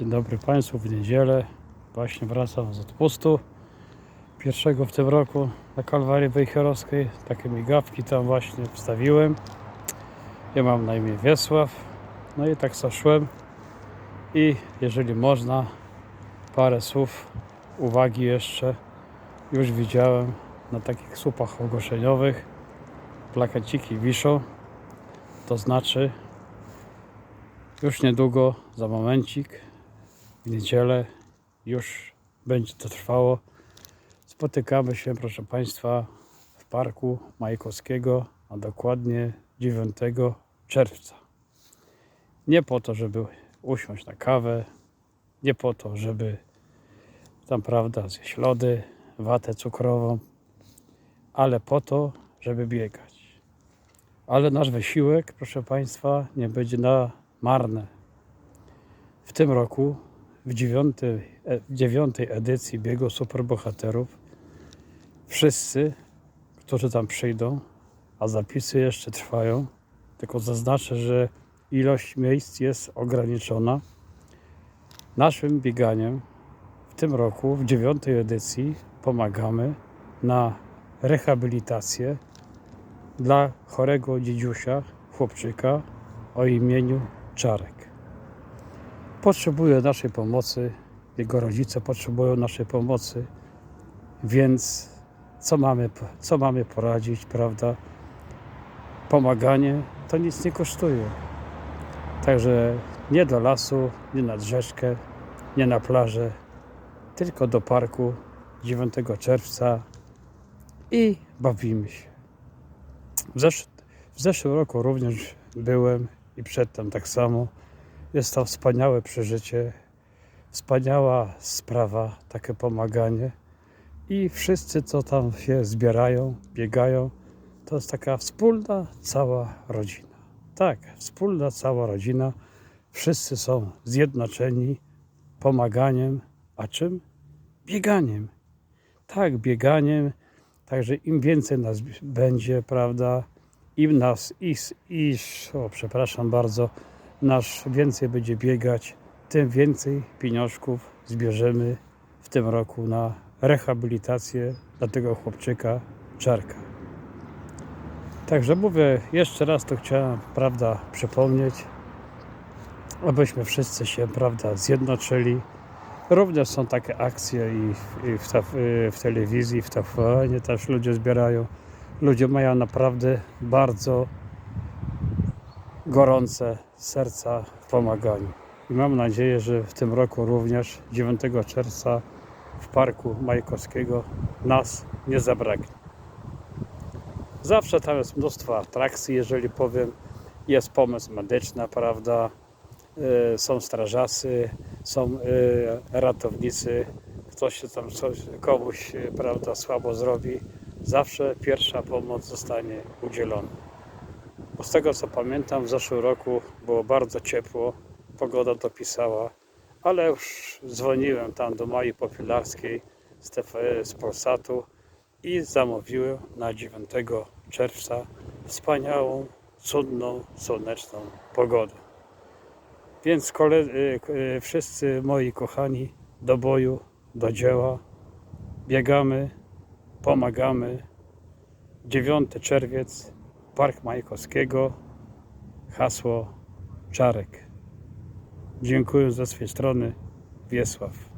Dzień dobry Państwu w niedzielę. Właśnie wracam z odpustu. Pierwszego w tym roku na Kalwarii Wejherowskiej. Takie migawki tam właśnie wstawiłem. Ja mam na imię Wiesław. No i tak zaszłem. I jeżeli można, parę słów uwagi jeszcze. Już widziałem na takich słupach ogłoszeniowych. Plakaciki wiszą. To znaczy już niedługo, za momencik, w niedzielę, już będzie to trwało. Spotykamy się, proszę Państwa, w Parku Majkowskiego, a dokładnie 9 czerwca. Nie po to, żeby usiąść na kawę, nie po to, żeby tam, prawda, zjeść lody, watę cukrową, ale po to, żeby biegać. Ale nasz wysiłek, proszę Państwa, nie będzie na marne. W tym roku, w dziewiątej, dziewiątej edycji biegu superbohaterów, wszyscy, którzy tam przyjdą, a zapisy jeszcze trwają, tylko zaznaczę, że ilość miejsc jest ograniczona. Naszym bieganiem w tym roku, w dziewiątej edycji, pomagamy na rehabilitację dla chorego dziedziusia, chłopczyka o imieniu Czarek. Potrzebuje naszej pomocy, jego rodzice potrzebują naszej pomocy, więc co mamy, co mamy poradzić, prawda? Pomaganie to nic nie kosztuje. Także nie do lasu, nie nad rzeczkę, nie na plażę, tylko do parku 9 czerwca i bawimy się. W, zesz- w zeszłym roku również byłem i przedtem tak samo. Jest to wspaniałe przeżycie, wspaniała sprawa, takie pomaganie. I wszyscy, co tam się zbierają, biegają, to jest taka wspólna, cała rodzina. Tak, wspólna, cała rodzina. Wszyscy są zjednoczeni pomaganiem, a czym? Bieganiem. Tak, bieganiem. Także im więcej nas będzie, prawda, im nas, iż, iż, o przepraszam bardzo, nasz więcej będzie biegać, tym więcej pieniążków zbierzemy w tym roku na rehabilitację dla tego chłopczyka Czarka. Także mówię, jeszcze raz to chciałem, prawda, przypomnieć, abyśmy wszyscy się, prawda, zjednoczyli. Również są takie akcje i w, i w, taf- w telewizji, w TVN też ludzie zbierają. Ludzie mają naprawdę bardzo gorące serca w pomaganiu. I mam nadzieję, że w tym roku również 9 czerwca w Parku Majkowskiego nas nie zabraknie. Zawsze tam jest mnóstwo atrakcji, jeżeli powiem. Jest pomoc medyczna, prawda? Y, Są strażacy, są y, ratownicy. Ktoś się tam coś, komuś, y, prawda, słabo zrobi. Zawsze pierwsza pomoc zostanie udzielona. Bo z tego co pamiętam, w zeszłym roku było bardzo ciepło, pogoda dopisała, ale już dzwoniłem tam do Mai Popilarskiej z, z Polsatu i zamówiłem na 9 czerwca wspaniałą, cudną, słoneczną pogodę. Więc koledzy, y, wszyscy moi kochani, do boju, do dzieła, biegamy, pomagamy. 9 czerwiec, Park Majkowskiego, hasło Czarek. Dziękuję ze swej strony, Wiesław.